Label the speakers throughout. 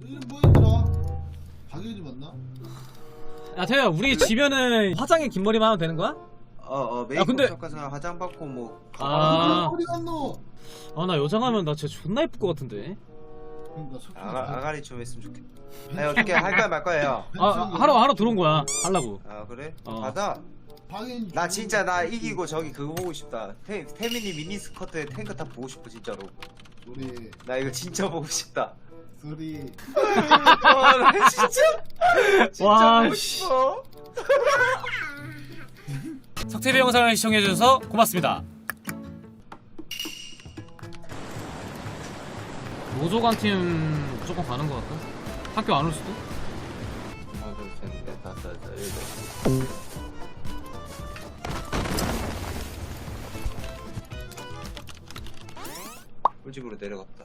Speaker 1: 이름 뭐였더라? 박예지 맞나?
Speaker 2: 야 태야 우리 지면은 화장에 긴 머리만 하면 되는 거야?
Speaker 3: 어어
Speaker 2: 야,
Speaker 3: 메이크업
Speaker 2: 근데-
Speaker 3: 샵 가서 화장 받고 뭐
Speaker 2: 아.
Speaker 1: 어디 갔노?
Speaker 2: 아 나 여장하면 나 진짜 존나 예쁠 것 같은데
Speaker 1: 그러니까
Speaker 3: 아가, 아가리 좀 했으면 좋겠다 아니 어떻게 할 거야 말 거예요
Speaker 2: 아 하러 하러 들어온 거야 하려고
Speaker 3: 아 그래?
Speaker 2: 어.
Speaker 3: 받아 나 진짜 나 이기고 저기 그거 보고 싶다 태, 태민이 미니스커트에 탱크탑 보고 싶어 진짜로
Speaker 1: 소리
Speaker 3: 나 이거 진짜 보고 싶다
Speaker 1: 소리
Speaker 3: 와 나 진짜 진짜
Speaker 2: 와,
Speaker 3: 보고. 싶어
Speaker 2: 석TV 영상을 시청해주셔서 고맙습니다. 노조관 팀 무조건 가는 것 같다 학교 안 올 수도?
Speaker 3: 하나 둘 셋 넷 다섯 여섯 일곱 꿀집으로 내려갔다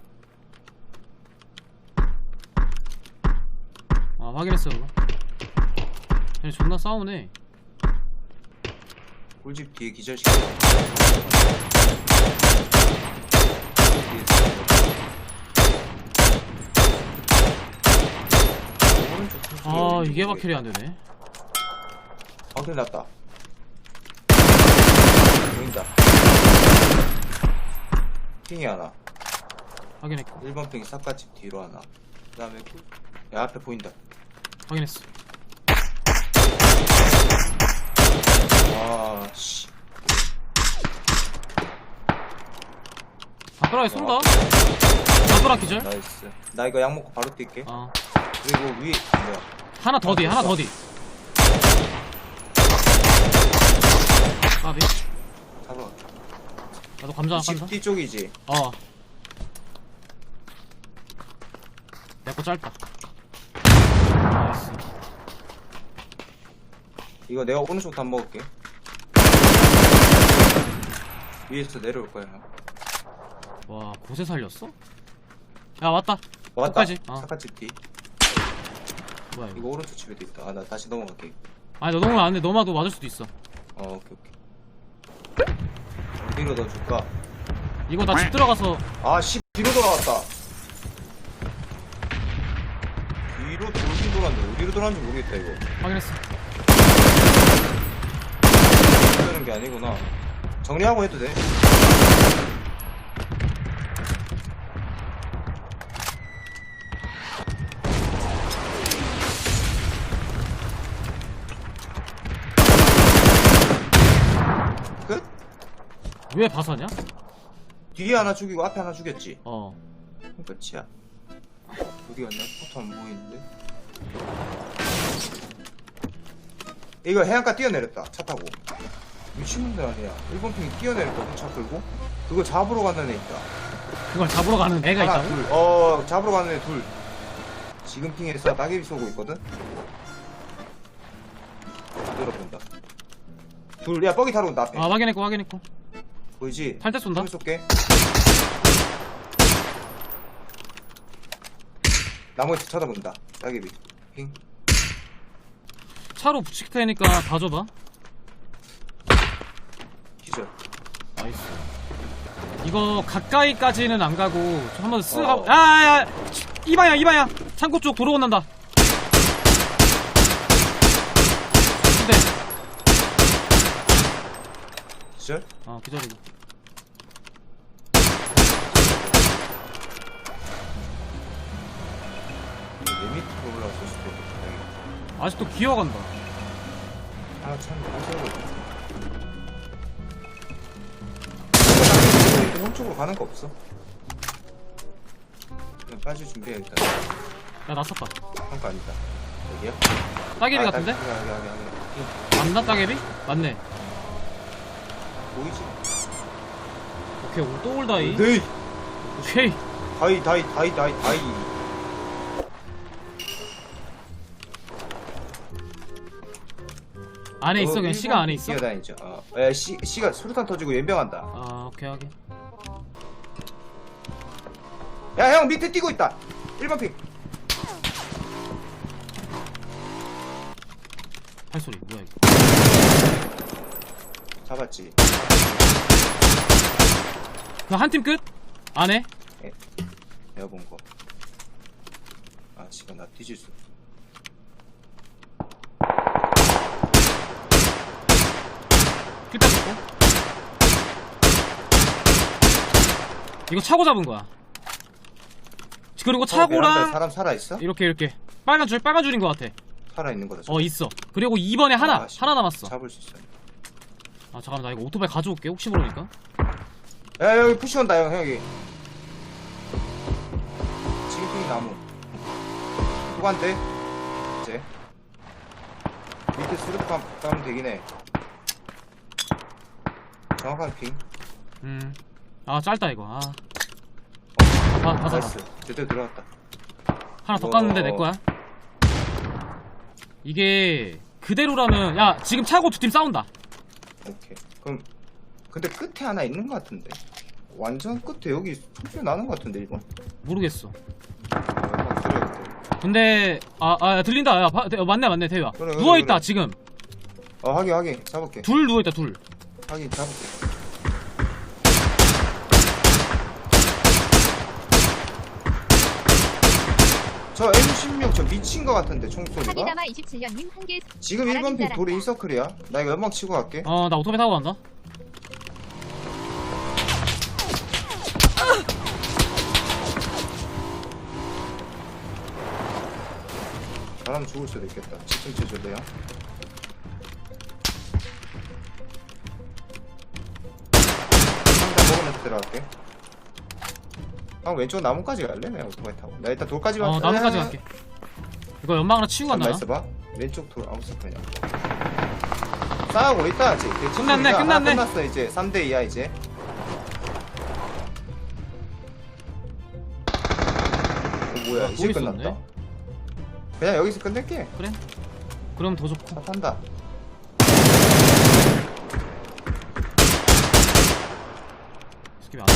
Speaker 2: 아 확인했어 그거 얘 존나 싸우네.
Speaker 3: 꿀집 뒤에 기절시켜
Speaker 2: 아 이게 박힐이 안 되네.
Speaker 3: 방금 났다. 보인다. 핑이 하나.
Speaker 2: 확인했고.
Speaker 3: 1번 핑 삿갓집 뒤로 하나. 그 다음에 야 앞에 보인다
Speaker 2: 확인했어.
Speaker 3: 와씨.
Speaker 2: 바꾸라기 쏜다 바꾸라 기절?
Speaker 3: 나이스. 나 이거 약 먹고 바로 뛸게.
Speaker 2: 아
Speaker 3: 그리고 위에 뭐야?
Speaker 2: 하나 더 뒤, 하나 더 뒤. 까비.
Speaker 3: 잡아.
Speaker 2: 나도 감자 하나
Speaker 3: 집
Speaker 2: 깐다.
Speaker 3: 뒤쪽이지?
Speaker 2: 어. 내거 짧다.
Speaker 3: 이거 내가 오른쪽도 한 먹을게 위에서 내려올 거야 형.
Speaker 2: 와, 곳에 살렸어? 야, 왔다.
Speaker 3: 왔다
Speaker 2: 끝까지. 어.
Speaker 3: 삿갓집 뒤
Speaker 2: 뭐야, 이거.
Speaker 3: 이거 오른쪽 집에도 있다 아 나 다시 넘어갈게
Speaker 2: 아니, 너 너무 안 돼. 너마도 맞을 수도 있어.
Speaker 3: 어 오케이 오케이 어디로 넣어줄까
Speaker 2: 이거 나 집 들어가서.
Speaker 3: 아 씨 뒤로 돌아왔다 뒤로 돌긴 돌았는데 어디로 돌았는지 모르겠다 이거
Speaker 2: 확인했어.
Speaker 3: 되는 게 아니구나 정리하고 해도 돼 끝?
Speaker 2: 왜 봐서냐?
Speaker 3: 뒤에 하나 죽이고 앞에 하나 죽였지?
Speaker 2: 어.
Speaker 3: 그럼 끝이야 어디 갔냐? 포토 안 보이는데 이거 해안가 뛰어내렸다 차 타고. 미친놈들 아니야. 1번 핑이 뛰어내렸거든 차 끌고. 그거 잡으러 가는 애 있다.
Speaker 2: 그걸 잡으러 가는 애가
Speaker 3: 하나
Speaker 2: 있다고?
Speaker 3: 둘어 잡으러 가는 애 둘. 지금 핑에서 따개비 쏘고 있거든? 들어본다. 둘야 뻐기 타러 온다 앞에.
Speaker 2: 아, 확인했고, 확인했고.
Speaker 3: 보이지?
Speaker 2: 탈 때 쏜다.
Speaker 3: 총 쏠게. 나머지 쳐다본다 따개비 핑
Speaker 2: 차로 붙일 테니까 봐줘봐.
Speaker 3: 기절
Speaker 2: 나이스. 이거 가까이까지는 안 가고 좀 한번 쓱
Speaker 3: 어.
Speaker 2: 하고 야야야 이 방향 이 방향 창고 쪽 도로 건넌다 근데
Speaker 3: 기절?
Speaker 2: 아 기다리고 아직도 기어간다.
Speaker 3: 아참 무서워 오른쪽으로 가는 거 없어 그냥 빠질 준비해야겠다
Speaker 2: 야 나섰다.
Speaker 3: 한거 아니다. 여기야?
Speaker 2: 따개비
Speaker 3: 아,
Speaker 2: 같은데?
Speaker 3: 여기 여기 여기 여기.
Speaker 2: 맞나 따개비? 맞네.
Speaker 3: 보이지?
Speaker 2: 오케이 오, 또 올다이.
Speaker 3: 네.
Speaker 2: 오케이.
Speaker 3: 다이 다이 다이 다이 다이
Speaker 2: 안에 있어
Speaker 3: 어,
Speaker 2: 그냥 시가 안에 있어?
Speaker 3: 뛰어다니죠. 어. 에, 시, 시가 수류탄 터지고 연병한다.
Speaker 2: 아 오케이 하긴
Speaker 3: 야 형 밑에 뛰고 있다. 1번 픽.
Speaker 2: 발소리 뭐야 이거?
Speaker 3: 잡았지.
Speaker 2: 그한팀 끝? 안에?
Speaker 3: 내가 본 거. 아 지금 나 뒤질 수
Speaker 2: 킬 뺐고. 이거 차고 잡은 거야. 그리고
Speaker 3: 어, 베란다에
Speaker 2: 차고랑
Speaker 3: 사람 살아 있어?
Speaker 2: 이렇게 이렇게 빨간 줄 빨간 줄인 것 같아.
Speaker 3: 살아 있는 거다
Speaker 2: 어 있어. 그리고 2번에 하나
Speaker 3: 아, 씨.
Speaker 2: 하나 남았어.
Speaker 3: 잡을 수 있어
Speaker 2: 아 잠깐만 나 이거 오토바이 가져올게 혹시 모르니까.
Speaker 3: 야 여기 푸시 온다 형 여기 지금 핑 나무 누구한테? 이제 밑에 수류탄 까면 되긴 해 정확한 핑
Speaker 2: 음. 아 짧다 이거. 아. 아, 다 잡아.
Speaker 3: 나이스 제대로 들어갔다
Speaker 2: 하나 더 깠는데 내 거야. 이게 그대로라면 야 지금 차고 두 팀 싸운다.
Speaker 3: 오케이 그럼 근데 끝에 하나 있는 것 같은데 완전 끝에 여기 소리 나는 것 같은데 이번
Speaker 2: 모르겠어.
Speaker 3: 막 들어야겠다
Speaker 2: 근데 아, 아 들린다. 야, 바- 대- 맞네 맞네 대유야.
Speaker 3: 그래, 그래,
Speaker 2: 누워 있다
Speaker 3: 그래.
Speaker 2: 지금.
Speaker 3: 어 확인 확인 잡을게
Speaker 2: 둘 누워 있다 둘.
Speaker 3: 확인 잡을게 저 M16 저 미친 것 같은데 총소리가?
Speaker 4: 사기다마 27년님 한개
Speaker 3: 지금 1번 핑 돌이 인서클이야? 나 이거 연막 치고 갈게.
Speaker 2: 어 나 오토바이 타고 간다.
Speaker 3: 사람 죽을 수도 있겠다. 집중 쳐줄래요? 들어갈게 아 왼쪽 나무까지 갈래? 내가 오토바이 타고 나 일단 돌까지
Speaker 2: 어 나무까지 갈게. 이거 연막 하나 치고 간다.
Speaker 3: 나 있어봐 왼쪽 돌 아웃서클이야 싸우고 있다 아직
Speaker 2: 끝났네,
Speaker 3: 하나
Speaker 2: 끝났네.
Speaker 3: 끝났어 이제 3대2야 이제 어, 뭐야
Speaker 2: 아,
Speaker 3: 이제
Speaker 2: 또
Speaker 3: 끝났다
Speaker 2: 있었네.
Speaker 3: 그냥 여기서 끝낼게
Speaker 2: 그래? 그럼 더 좋고.
Speaker 3: 차 탄다
Speaker 2: 스킵이 안 돼.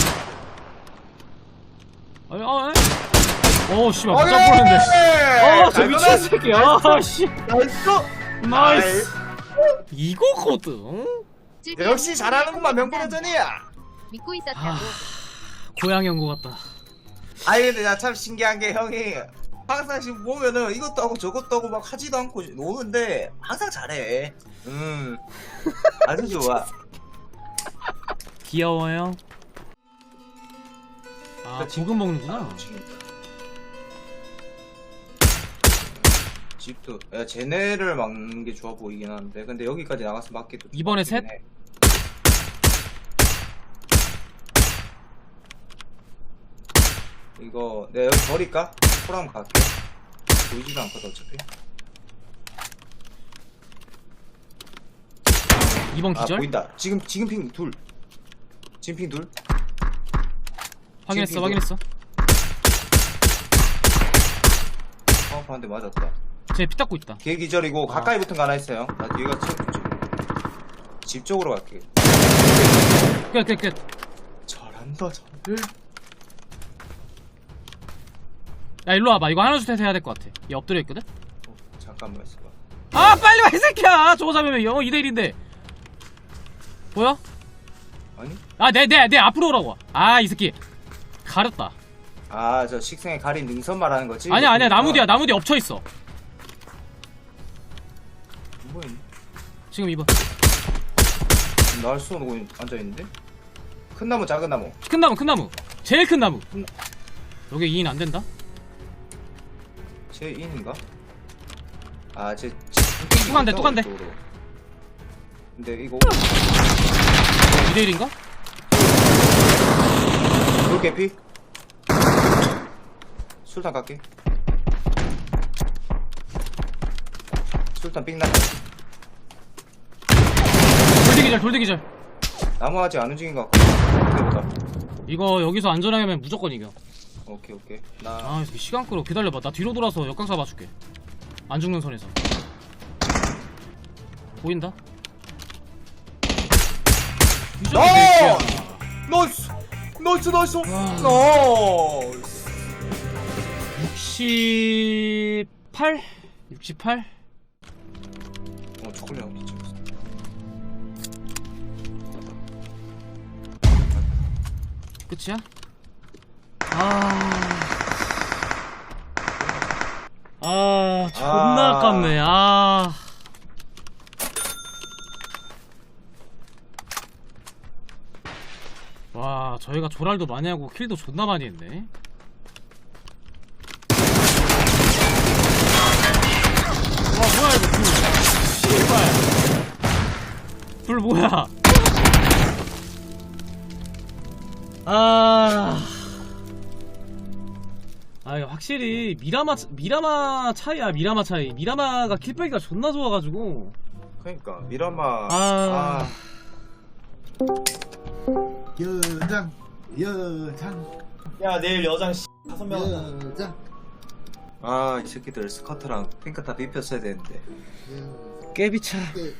Speaker 2: 아니 아. 어 씨발 못 잡고 있는데. 어, 저 미친 새끼. 아, 씨.
Speaker 3: 나이스
Speaker 2: 나이스. 이거거든.
Speaker 3: 역시 잘하는구만 명불허전이야
Speaker 4: 믿고 있었다고
Speaker 2: 아, 고양이 온것 같다.
Speaker 3: 아니 근데 나 참 신기한 게 형이 항상 지금 보면은 이것도 하고 저것도 하고 막 하지도 않고 노는데 항상 잘해 음 아주 좋아
Speaker 2: 귀여워요. 아, 고금 먹는구나.
Speaker 3: 집도 야 쟤네를 막는 게 좋아 보이긴 하는데 근데 여기까지 나가서 맞기도 좀
Speaker 2: 이번에
Speaker 3: 막히긴
Speaker 2: 셋?
Speaker 3: 해. 이거 내가 여기 버릴까? 포랑 갈게 보이지도 않거든 어차피
Speaker 2: 2번
Speaker 3: 아
Speaker 2: 기절?
Speaker 3: 보인다 지금 지금 핑둘 지금 핑둘
Speaker 2: 확인했어, 확인했어.
Speaker 3: 한대 맞았다
Speaker 2: 쟤 피 닦고 있다.
Speaker 3: 걔 기절이고 가까이 붙은 거 하나 있어요 나 뒤가 집 쪽으로 갈게
Speaker 2: 끝, 끝, 끝.
Speaker 3: 잘한다 잘해
Speaker 2: 야, 일로 와봐. 이거 하나, 둘, 셋 해야 될 것 같아. 얘 엎드려 있거든?
Speaker 3: 어, 잠깐만 있어봐
Speaker 2: 아, 빨리 와, 이 새끼야! 저거 잡으면 영어 2대1인데. 보여?
Speaker 3: 아니?
Speaker 2: 아, 내, 내, 내 앞으로 오라고. 아, 이 새끼. 가렸다.
Speaker 3: 아 저 식생에 가린 능선 말하는 거지?
Speaker 2: 아니야, 아니야. 나무 뒤야, 나무 뒤에 엎쳐 있어.
Speaker 3: 뭐?
Speaker 2: 지금 2번.
Speaker 3: 날 쏘고 앉아 있는데? 큰 나무 작은 나무
Speaker 2: 큰 나무, 큰 나무. 제일 큰 나무.
Speaker 3: 큰-
Speaker 2: 여기 2인 안 된다?
Speaker 3: 제 인인가? 아제
Speaker 2: 또 간대, 또 간대.
Speaker 3: 근데 이거
Speaker 2: 2대 1인가?
Speaker 3: 돌 개피 술탄 갈게 술탄 삑나
Speaker 2: 돌대기절, 돌대기절.
Speaker 3: 나무 아직 안 움직인 것 같고
Speaker 2: 이거 여기서 안전하게 하면 무조건 이겨.
Speaker 3: 오케이 오케이 나
Speaker 2: 아, 이 새끼 시간 끌어. 기다려봐. 나 뒤로 돌아서 역강 잡아줄게. 안 죽는 선에서. 보인다? 이.
Speaker 3: 나이스 나이스 나이스
Speaker 2: 와.
Speaker 3: 나이스
Speaker 2: 68? 68?
Speaker 3: 어 초콜릿 한 개. 찍었어.
Speaker 2: 끝이야? 아. 아 존나
Speaker 3: 아.
Speaker 2: 아깝네 아 와, 저희가 조랄도 많이 하고 킬도 존나 많이 했네. 와, 뭐야 이거 불. 씨발. 불 뭐야? 아. 아, 확실히 미라마 미라마 차이야, 미라마 차이. 미라마가 킬빼기가 존나 좋아가지고.
Speaker 3: 그러니까 미라마
Speaker 2: 아.
Speaker 1: 여장 여장
Speaker 5: 야 내일 여장 씨 다섯 명
Speaker 1: 여장
Speaker 3: 아, 이 새끼들 스커트랑 핑크탑 입혔어야 되는데.
Speaker 1: 여장
Speaker 2: 깨비차.
Speaker 1: 네.